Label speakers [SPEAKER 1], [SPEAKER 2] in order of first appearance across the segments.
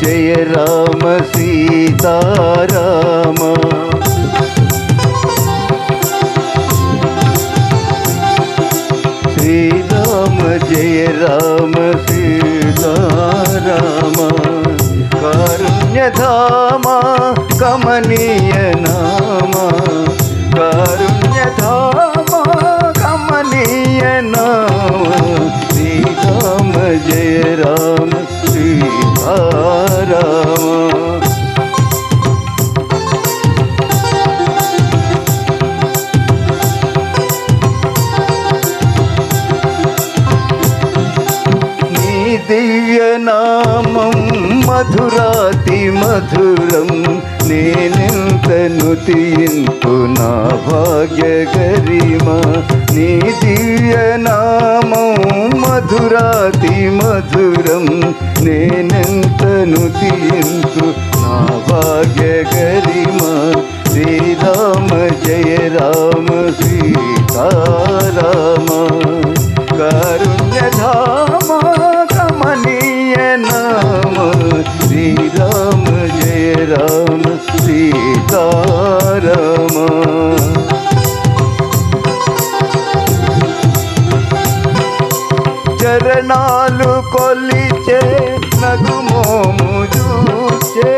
[SPEAKER 1] జయ రామ సీతారామ శ్రీరామ జయ రామ సీతారామ కారుణ్యధామ కమనీయనా మధురాతి మధురం నేనెంతను నుతియింతు నా భాగ్య గరిమ నీ దివ్య నామం మధురాతి మధురం నేనెంతను నుతియింతు నా భాగ్య గరిమ శ్రీరామ జయ రామ సీతా రామ సీతారామ. చరణాలు కొలిచే నగుమోము చూచే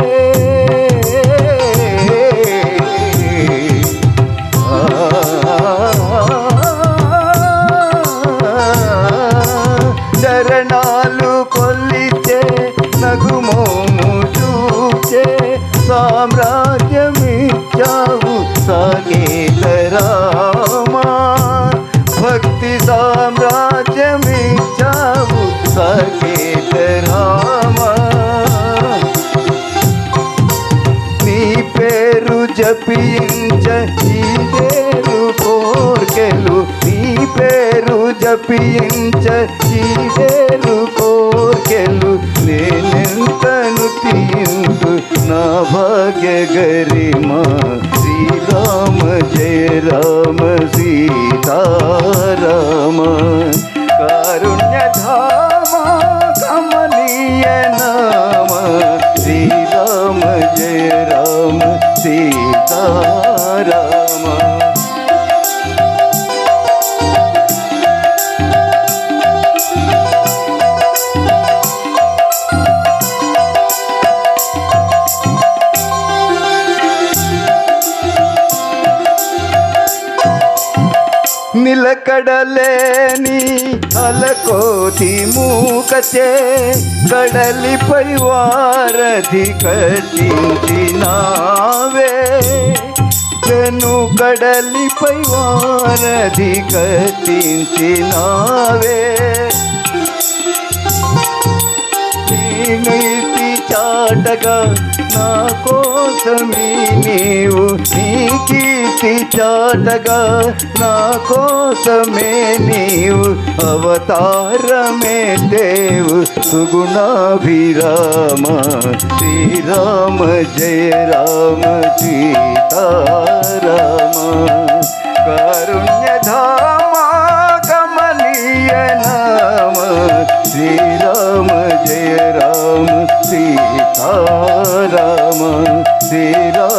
[SPEAKER 1] సామ్రాజ్యమిచ్చావు సాగేత రామా భక్తి సామ్రాజ్యమిచ్చావు సాగేత రామా నీ పేరు జపించ ఈ కోర్కెలు. నీ పేరు జపించ ఈ నా భాగ్య గరిమా శ్రీరామ జయ రామ సీతారామ. కారుణ్య ధామ కమనీయ నామ శ్రీరామ జయ రామ సీతారామ. నిలకడలేని అలకోటి మూకచే కడలిపై వారధి కట్టించినావే. పెను కడలిపై వారధి కట్టించినావే. నీతి చాటగా నా కోసమే నీవు నీ కీర్తి చాటగా నా కోసమే నీవు అవతారమే దేవు సుగుణాభిరామ శ్రీరామ జయ రామ